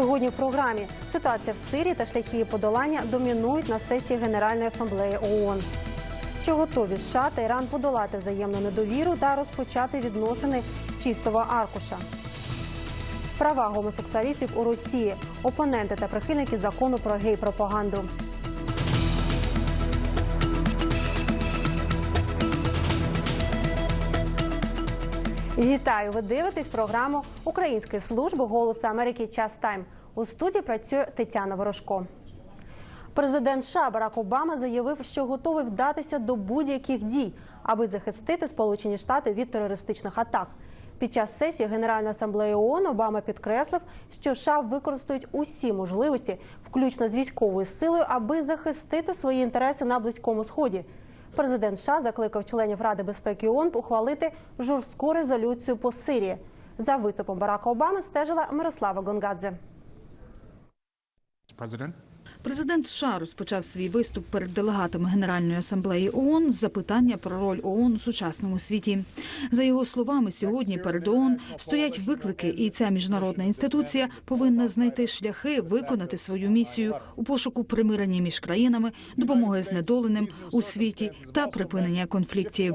Сьогодні в програмі ситуація в Сирії та шляхи її подолання домінують на сесії Генеральної асамблеї ООН. Чи готові США та Іран подолати взаємну недовіру та розпочати відносини з чистого аркуша? Права гомосексуалістів у Росії, опоненти та прихильники закону про гей-пропаганду. Вітаю! Ви дивитесь програму Української служби голосу Америки Час Тайм. У студії працює Тетяна Ворожко. Президент США Барак Обама заявив, що готовий вдатися до будь-яких дій, аби захистити Сполучені Штати від терористичних атак. Під час сесії Генеральної асамблеї ООН Обама підкреслив, що США використають усі можливості, включно з військовою силою, аби захистити свої інтереси на близькому сході. Президент США закликав членів Ради безпеки ООН ухвалити жорстку резолюцію по Сирії. За виступом Барака Обами стежила Мирослава Гонгадзе. President. Президент США розпочав свій виступ перед делегатами Генеральної асамблеї ООН з запитання про роль ООН у сучасному світі. За його словами, сьогодні перед ООН стоять виклики, і ця міжнародна інституція повинна знайти шляхи виконати свою місію у пошуку примирення між країнами, допомоги знедоленим у світі та припинення конфліктів.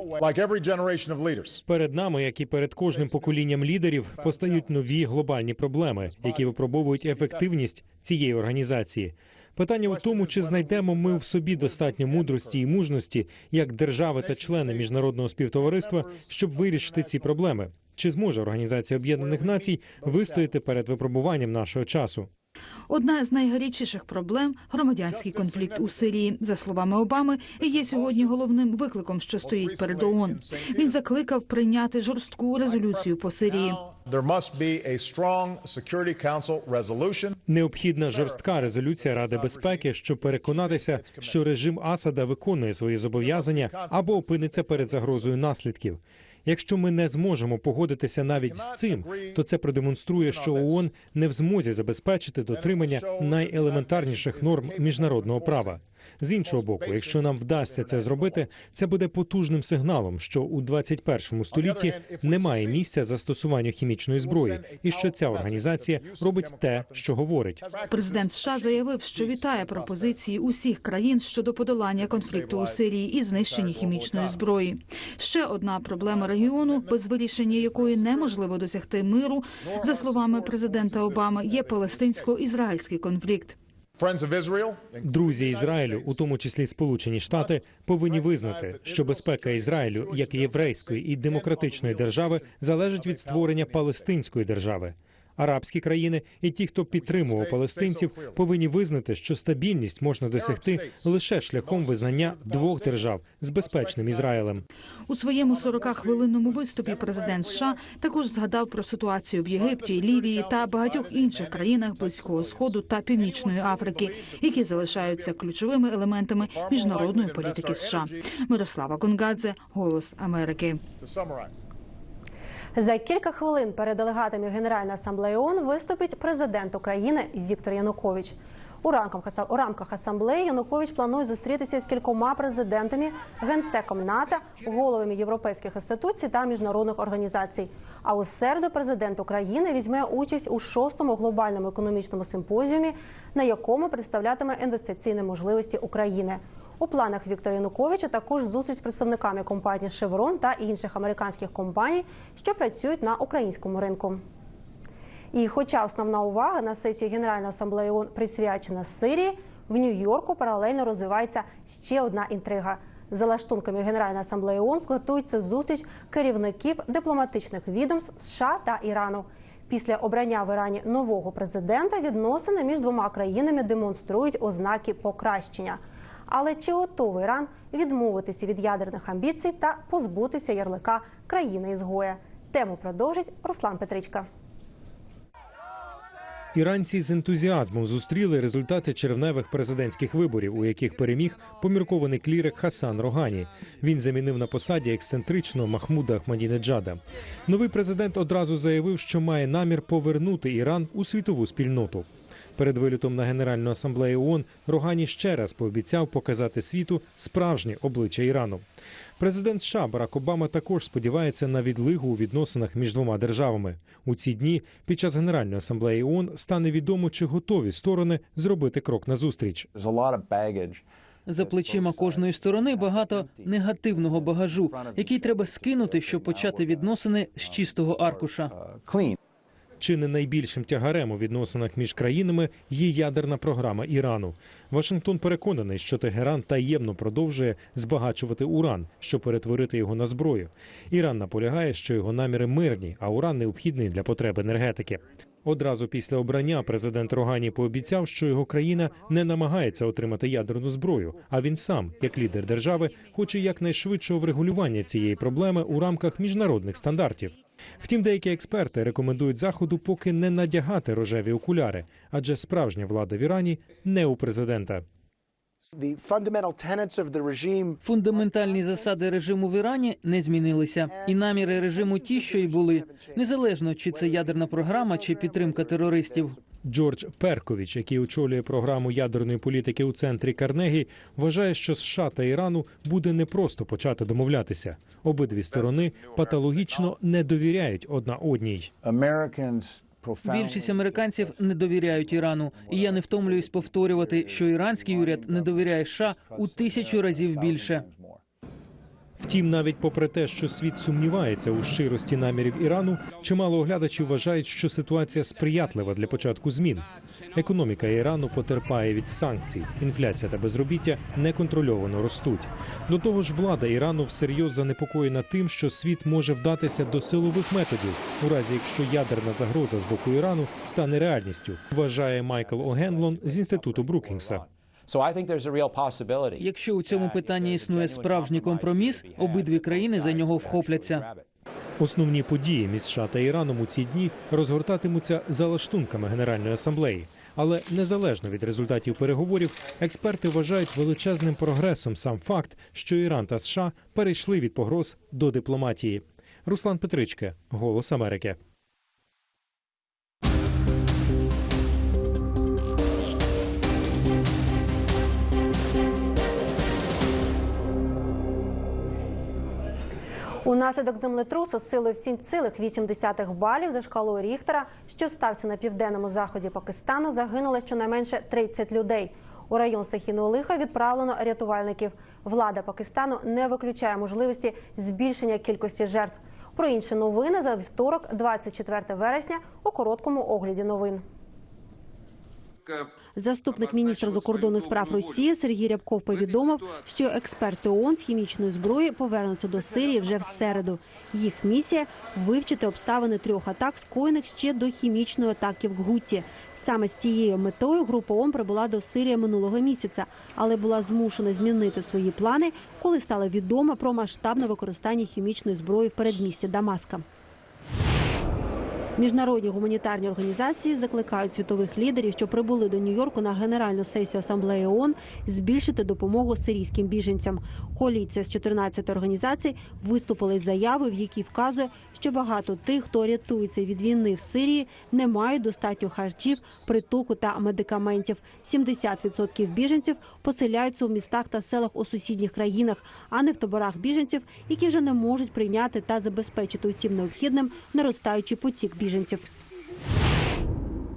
Перед нами, як і перед кожним поколінням лідерів, постають нові глобальні проблеми, які випробовують ефективність цієї організації. Питання у тому, чи знайдемо ми в собі достатньо мудрості і мужності як держави та члени міжнародного співтовариства, щоб вирішити ці проблеми. Чи зможе Організація Об'єднаних Націй вистояти перед випробуванням нашого часу? Одна з найгарячіших проблем громадянський конфлікт у Сирії, за словами Обами, і є сьогодні головним викликом, що стоїть перед ООН. Він закликав прийняти жорстку резолюцію по Сирії. Необхідна жорстка резолюція Ради безпеки, щоб переконатися, що режим Асада виконує свої зобов'язання або опиниться перед загрозою наслідків. Якщо ми не зможемо погодитися навіть з цим, то це продемонструє, що ООН не в змозі забезпечити дотримання найелементарніших норм міжнародного права. З іншого боку, якщо нам вдасться це зробити, це буде потужним сигналом, що у 21 столітті немає місця застосуванню хімічної зброї, і що ця організація робить те, що говорить. Президент США заявив, що вітає пропозиції усіх країн щодо подолання конфлікту у Сирії і знищення хімічної зброї. Ще одна проблема регіону, без вирішення якої неможливо досягти миру, за словами президента Обами, є палестинсько-ізраїльський конфлікт. Друзі Ізраїлю, у тому числі Сполучені Штати, повинні визнати, що безпека Ізраїлю, як і єврейської і демократичної держави, залежить від створення палестинської держави. Арабські країни і ті, хто підтримував палестинців, повинні визнати, що стабільність можна досягти лише шляхом визнання двох держав з безпечним Ізраїлем. У своєму 40-хвилинному виступі президент США також згадав про ситуацію в Єгипті, Лівії та багатьох інших країнах близького сходу та північної Африки, які залишаються ключовими елементами міжнародної політики США. Мирослава Гонгадзе, Голос Америки. За кілька хвилин перед делегатами Генеральної асамблеї ООН виступить президент України Віктор Янукович. У рамках, у рамках асамблеї Янукович планує зустрітися з кількома президентами, генсеком НАТО, головами європейських інституцій та міжнародних організацій. А у середу президент України візьме участь у шостому глобальному економічному симпозіумі, на якому представлятиме інвестиційні можливості України. У планах Віктора Януковича також зустріч з представниками компанії Chevron та інших американських компаній, що працюють на українському ринку. І хоча основна увага на сесії Генеральної асамблеї ООН присвячена Сирії, в Нью-Йорку паралельно розвивається ще одна інтрига. За лаштунками Генеральної асамблеї ООН готується зустріч керівників дипломатичних відомств США та Ірану. Після обрання в Ірані нового президента відносини між двома країнами демонструють ознаки покращення. Але чи готовий Іран відмовитися від ядерних амбіцій та позбутися ярлика країни ізгоя? Тему продовжить Руслан Петричка. Іранці з ентузіазмом зустріли результати червневих президентських виборів, у яких переміг поміркований клірик Хасан Рогані. Він замінив на посаді ексцентричного Махмуда Ахмадінеджада. Новий президент одразу заявив, що має намір повернути Іран у світову спільноту. Перед вилітом на Генеральну асамблею ООН Рогані ще раз пообіцяв показати світу справжнє обличчя Ірану. Президент США Барак Обама також сподівається на відлигу у відносинах між двома державами. У ці дні під час Генеральної асамблеї ООН стане відомо, чи готові сторони зробити крок of baggage. За плечима кожної сторони багато негативного багажу, який треба скинути, щоб почати відносини з чистого аркуша. Чи не найбільшим тягарем у відносинах між країнами є ядерна програма Ірану? Вашингтон переконаний, що Тегеран таємно продовжує збагачувати уран, щоб перетворити його на зброю. Іран наполягає, що його наміри мирні, а уран необхідний для потреб енергетики. Одразу після обрання президент Рогані пообіцяв, що його країна не намагається отримати ядерну зброю. А він сам, як лідер держави, хоче якнайшвидшого врегулювання цієї проблеми у рамках міжнародних стандартів. Втім, деякі експерти рекомендують заходу поки не надягати рожеві окуляри, адже справжня влада в Ірані не у президента. Фундаментальні засади режиму в Ірані не змінилися, і наміри режиму ті, що й були, незалежно чи це ядерна програма, чи підтримка терористів. Джордж Перковіч, який очолює програму ядерної політики у центрі Карнегі, вважає, що США та Ірану буде непросто почати домовлятися. Обидві сторони патологічно не довіряють одна одній. Більшість американців не довіряють Ірану, і я не втомлююсь повторювати, що іранський уряд не довіряє США у тисячу разів більше. Втім, навіть попри те, що світ сумнівається у щирості намірів Ірану, чимало оглядачів вважають, що ситуація сприятлива для початку змін. Економіка Ірану потерпає від санкцій, інфляція та безробіття неконтрольовано ростуть. До того ж, влада Ірану всерйоз занепокоєна тим, що світ може вдатися до силових методів, у разі якщо ядерна загроза з боку Ірану стане реальністю, вважає Майкл Огенлон з інституту Брукінгса. So I think there's a real possibility. Якщо у цьому питанні існує справжній компроміс, обидві країни за нього вхопляться. Основні події між США та Іраном у ці дні розгортатимуться за лаштунками Генеральної асамблеї. Але незалежно від результатів переговорів, експерти вважають величезним прогресом сам факт, що Іран та США перейшли від погроз до дипломатії. Руслан Петричка, Голос Америки. Унаслідок землетрусу з силою 7,8 балів за шкалою Ріхтера, що стався на південному заході Пакистану, загинуло щонайменше 30 людей. У район стихійного лиха відправлено рятувальників. Влада Пакистану не виключає можливості збільшення кількості жертв. Про інші новини за вівторок, 24 вересня, у короткому огляді новин. Заступник міністра закордонних справ Росії Сергій Рябков повідомив, що експерти ООН з хімічної зброї повернуться до Сирії вже в середу. Їх місія вивчити обставини трьох атак, скоєних ще до хімічної атаки в Гутті. Саме з цією метою група ООН прибула до Сирії минулого місяця, але була змушена змінити свої плани, коли стало відомо про масштабне використання хімічної зброї в передмісті Дамаска. Міжнародні гуманітарні організації закликають світових лідерів, що прибули до Нью-Йорку на генеральну сесію асамблеї ООН, збільшити допомогу сирійським біженцям. Коаліція з 14 організацій виступила із заявою, в якій вказує, що багато тих, хто рятується від війни в Сирії, не мають достатньо харчів, притулку та медикаментів. 70% біженців поселяються у містах та селах у сусідніх країнах, а не в таборах біженців, які вже не можуть прийняти та забезпечити усім необхідним наростаючий потік біженців.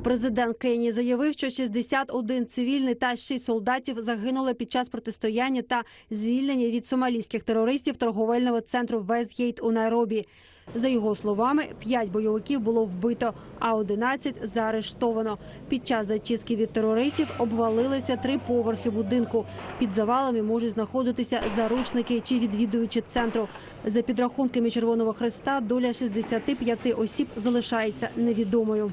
Президент Кенії заявив, що 61 цивільний та 6 солдатів загинули під час протистояння та звільнення від сомалійських терористів торговельного центру Вестгейт у Найробі. За його словами, 5 бойовиків було вбито, а 11 заарештовано. Під час зачистки від терористів обвалилися три поверхи будинку. Під завалами можуть знаходитися заручники чи відвідувачі центру. За підрахунками Червоного Хреста, доля 65 осіб залишається невідомою.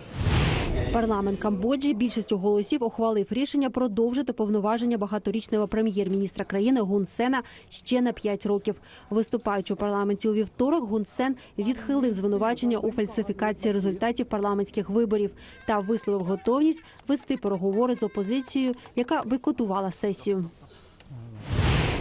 Парламент Камбоджі більшістю голосів ухвалив рішення продовжити повноваження багаторічного прем'єр-міністра країни Гун Сена ще на 5 років. Виступаючи у парламенті у вівторок, Гун Сен відхилив звинувачення у фальсифікації результатів парламентських виборів та висловив готовність вести переговори з опозицією, яка бойкотувала сесію.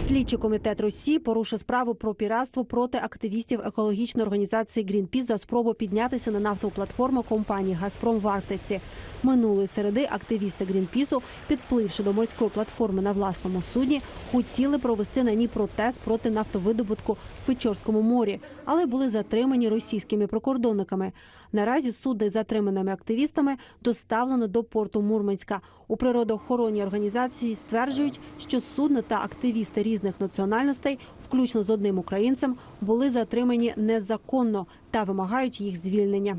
Слідчий комітет Росії порушив справу про піратство проти активістів екологічної організації Greenpeace за спробу піднятися на нафтову платформу компанії Газпром в Арктиці. Минулої середи активісти Грінпісу, підпливши до морської платформи на власному судні, хотіли провести на ній протест проти нафтовидобутку в Печорському морі, але були затримані російськими прикордонниками. Наразі судно з затриманими активістами доставлено до порту Мурманська. У природоохоронній організації стверджують, що судно та активісти різних національностей, включно з одним українцем, були затримані незаконно та вимагають їх звільнення.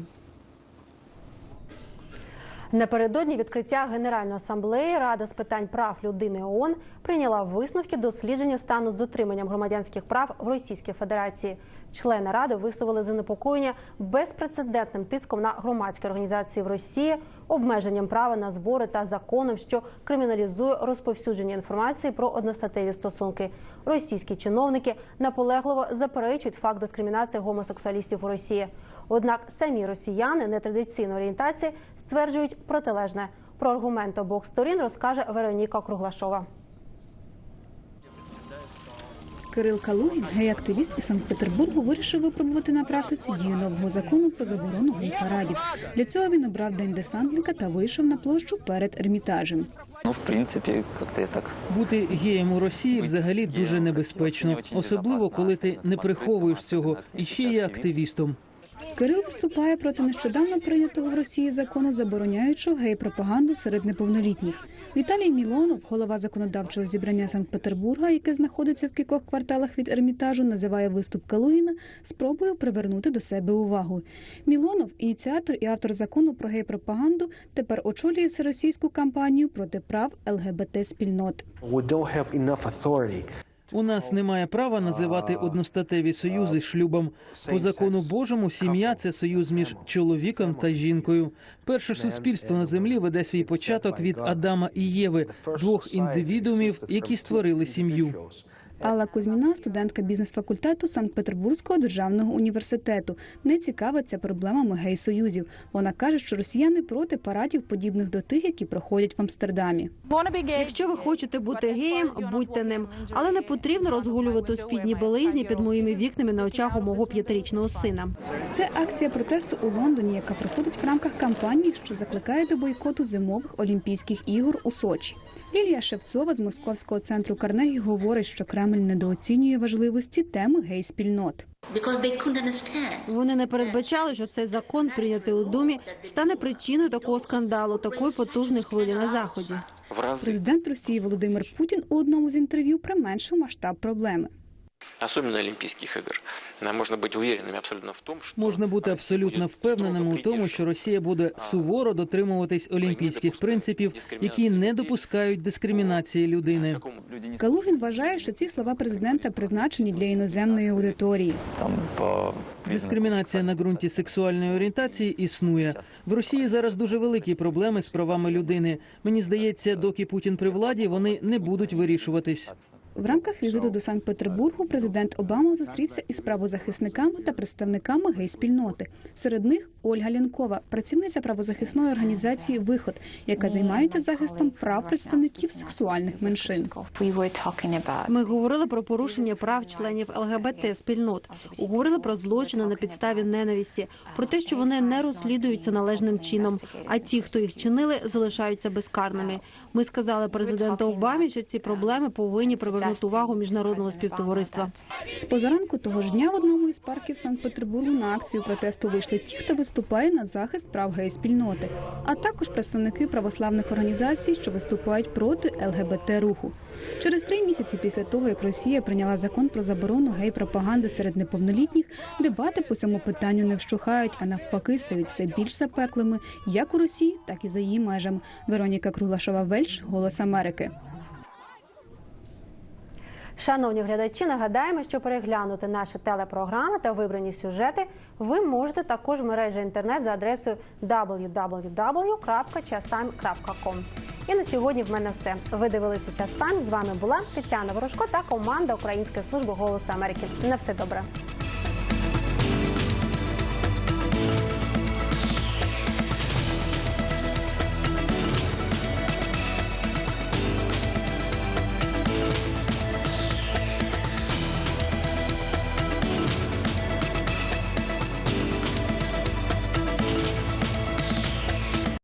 Напередодні відкриття Генеральної асамблеї Рада з питань прав людини ООН прийняла висновки дослідження стану з дотриманням громадянських прав в Російській Федерації. Члени ради висловили занепокоєння безпрецедентним тиском на громадські організації в Росії, обмеженням права на збори та законом, що криміналізує розповсюдження інформації про одностатеві стосунки. Російські чиновники наполегливо заперечують факт дискримінації гомосексуалістів у Росії. Однак самі росіяни нетрадиційної орієнтації стверджують протилежне. Про аргументи обох сторін розкаже Вероніка Круглашова. Кирил Калугін, гей-активіст із Санкт-Петербургу, вирішив випробувати на практиці дію нового закону про заборону гей-парадів. Для цього він обрав день десантника та вийшов на площу перед ермітажем. Ну, в принципі, як-то так. Бути геєм у Росії взагалі дуже небезпечно, особливо коли ти не приховуєш цього і ще є активістом. Кирил виступає проти нещодавно прийнятого в Росії закону, забороняючого гей-пропаганду серед неповнолітніх. Віталій Мілонов, голова законодавчого зібрання Санкт-Петербурга, яке знаходиться в кількох кварталах від ермітажу, називає виступ Калуїна спробою привернути до себе увагу. Мілонов, ініціатор і автор закону про гей-пропаганду, тепер очолює всеросійську кампанію проти прав ЛГБТ спільнот. У нас немає права називати одностатеві союзи шлюбом. По закону Божому сім'я це союз між чоловіком та жінкою. Перше суспільство на землі веде свій початок від Адама і Єви, двох індивідуумів, які створили сім'ю. Алла Кузьміна, студентка бізнес-факультету Санкт-Петербурзького державного університету, не цікавиться проблемами гей-союзів. Вона каже, що росіяни проти парадів, подібних до тих, які проходять в Амстердамі. Якщо ви хочете бути геєм, будьте ним, але не потрібно розгулювати у спідній білизні під моїми вікнами на очах у мого п'ятирічного сина. Це акція протесту у Лондоні, яка проходить в рамках кампанії, що закликає до бойкоту зимових Олімпійських ігор у Сочі. Лілія Шевцова з московського центру Карнегі говорить, що Кремль недооцінює важливості теми гей-спільнот. Вони не передбачали, що цей закон, прийнятий у думі, стане причиною такого скандалу, такої потужної хвилі на заході. Президент Росії Володимир Путін у одному з інтерв'ю применшив масштаб проблеми. Особливо Олімпійських ігор. Можна бути увереними абсолютно в тому, що Можна бути абсолютно впевненим у тому, що Росія буде суворо дотримуватись олімпійських принципів, які не допускають дискримінації людини. Калугін вважає, що ці слова президента призначені для іноземної аудиторії. там по Дискримінація на ґрунті сексуальної орієнтації існує. В Росії зараз дуже великі проблеми з правами людини. Мені здається, доки Путін при владі, вони не будуть вирішуватись. В рамках візиту до Санкт-Петербургу президент Обама зустрівся із правозахисниками та представниками гей-спільноти. Серед них Ольга Лянкова, працівниця правозахисної організації Виход, яка займається захистом прав представників сексуальних меншин. Ми говорили про порушення прав членів ЛГБТ спільнот, говорили про злочини на підставі ненависті, про те, що вони не розслідуються належним чином, а ті, хто їх чинили, залишаються безкарними. Ми сказали президенту Обамі, що ці проблеми повинні привернути увагу міжнародного співтовариства. З позаранку того ж дня в одному із парків Санкт-Петербургу на акцію протесту вийшли ті, хто виступає на захист прав гей-спільноти, а також представники православних організацій, що виступають проти ЛГБТ-руху. Через три місяці після того, як Росія прийняла закон про заборону гей-пропаганди серед неповнолітніх, дебати по цьому питанню не вщухають, а навпаки стають все більш запеклими як у Росії, так і за її межами. Вероніка Круглашова Вельш, Голос Америки. Шановні глядачі, нагадаємо, що переглянути наші телепрограми та вибрані сюжети ви можете також в мережі інтернет за адресою www.chastime.com. І на сьогодні в мене все. Ви дивилися час Тайм. З вами була Тетяна Ворожко та команда Української служби голосу Америки. На все добре.